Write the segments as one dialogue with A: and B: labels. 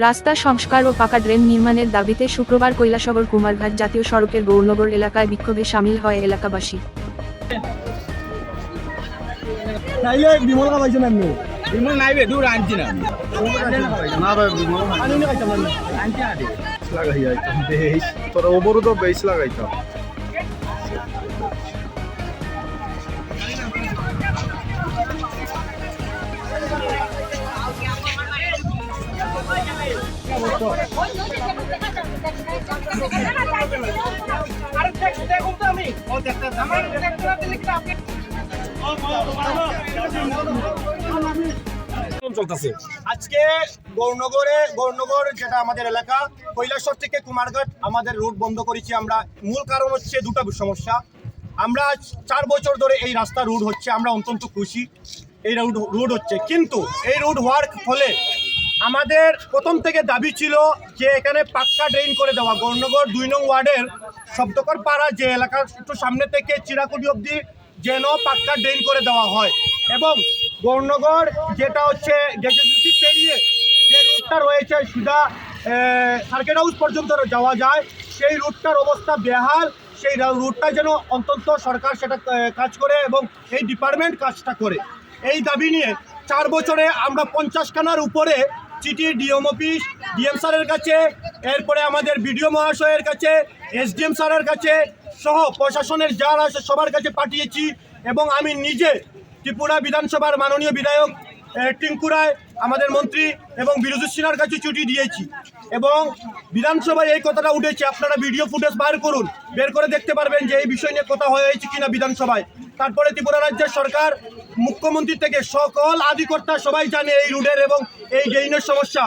A: রাস্তা সংস্কার ও পাকা ড্রেন নির্মাণের দাবিতে শুক্রবার কৈলাসগর কুমারঘাট জাতীয় সড়কের গৌরনগর এলাকায় বিক্ষোভে সামিল হয় এলাকাবাসী।
B: তাইলে বিমল খাবাইছো আজকে গৌরনগরে, গৌরনগর যেটা আমাদের এলাকা, কৈলাসর থেকে কুমারঘাট আমাদের রুট বন্ধ করেছি আমরা। মূল কারণ হচ্ছে দুটো সমস্যা। আমরা চার বছর ধরে এই রাস্তা রুট হচ্ছে, আমরা অত্যন্ত খুশি। এই রুট রুট হচ্ছে। কিন্তু এই রুট হওয়ার ফলে আমাদের প্রথম থেকে দাবি ছিল যে এখানে পাক্কা ড্রেন করে দেওয়া। গৌরনগর দুই নং ওয়ার্ডের শব্দকর পাড়া যে এলাকার একটু সামনে থেকে চিরাকুটি অবধি যেন পাক্কা ড্রেন করে দেওয়া হয়। এবং গৌরনগর যেটা হচ্ছে গেজেসি পেরিয়ে যে রুটটা রয়েছে সুদা সার্কেট হাউস পর্যন্ত যাওয়া যায়, সেই রুটটার অবস্থা বেহাল। সেই রুটটা যেন অন্তত সরকার সেটা কাজ করে এবং এই ডিপার্টমেন্ট কাজটা করে। এই দাবি নিয়ে চার বছরে আমরা পঞ্চাশখানার উপরে চিঠি ডিএম অফিস ডিএম স্যারের কাছে এরপরে আমাদের বিডিও মহাশয়ের কাছে এসডিএম স্যারের কাছে সহ প্রশাসনের যারা আছে সবার কাছে পাঠিয়েছি এবং আমি নিজে ত্রিপুরা বিধানসভার মাননীয় বিধায়ক এ, টিঙ্কু রায় আমাদের মন্ত্রী এবং বিরোধী সিনহার কাছে ছুটি দিয়েছি এবং বিধানসভায় এই কথাটা উঠেছে। আপনারা ভিডিও ফুটেজ বার করুন বের করে দেখতে পারবেন যে এই বিষয় নিয়ে কথা হয়েছে কিনা বিধানসভায়। তারপরে ত্রিপুরা রাজ্যের সরকার মুখ্যমন্ত্রী থেকে সকল আধিকর্তা সবাই জানে এই রুটের এবং এই ড্রেনের সমস্যা।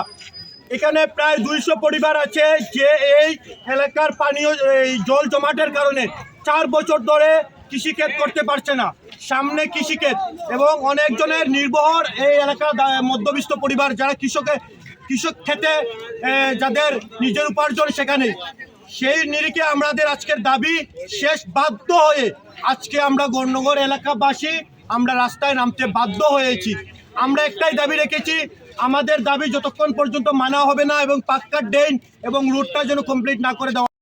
B: এখানে প্রায় দুইশো পরিবার আছে যে এই এলাকার পানীয়, এই জল জমাটের কারণে চার বছর ধরে কৃষিক্ষেত করতে পারছে না। সামনে কৃষিক্ষেত এবং অনেকজনের নির্ভর এই এলাকার মধ্যবিত্ত পরিবার যারা কৃষকে, কৃষক খেতে যাদের নিজের উপার্জন সেখানে। সেই নিরিখে আমাদের আজকের দাবি শেষ বাধ্য হয়ে আজকে আমরা গণনগর এলাকাবাসী আমরা রাস্তায় নামতে বাধ্য হয়েছি। আমরা একটাই দাবি রেখেছি, আমাদের দাবি যতক্ষণ পর্যন্ত মানা হবে না এবং পাক্কা ড্রেন এবং রুটটা যেন কমপ্লিট না করে দেওয়া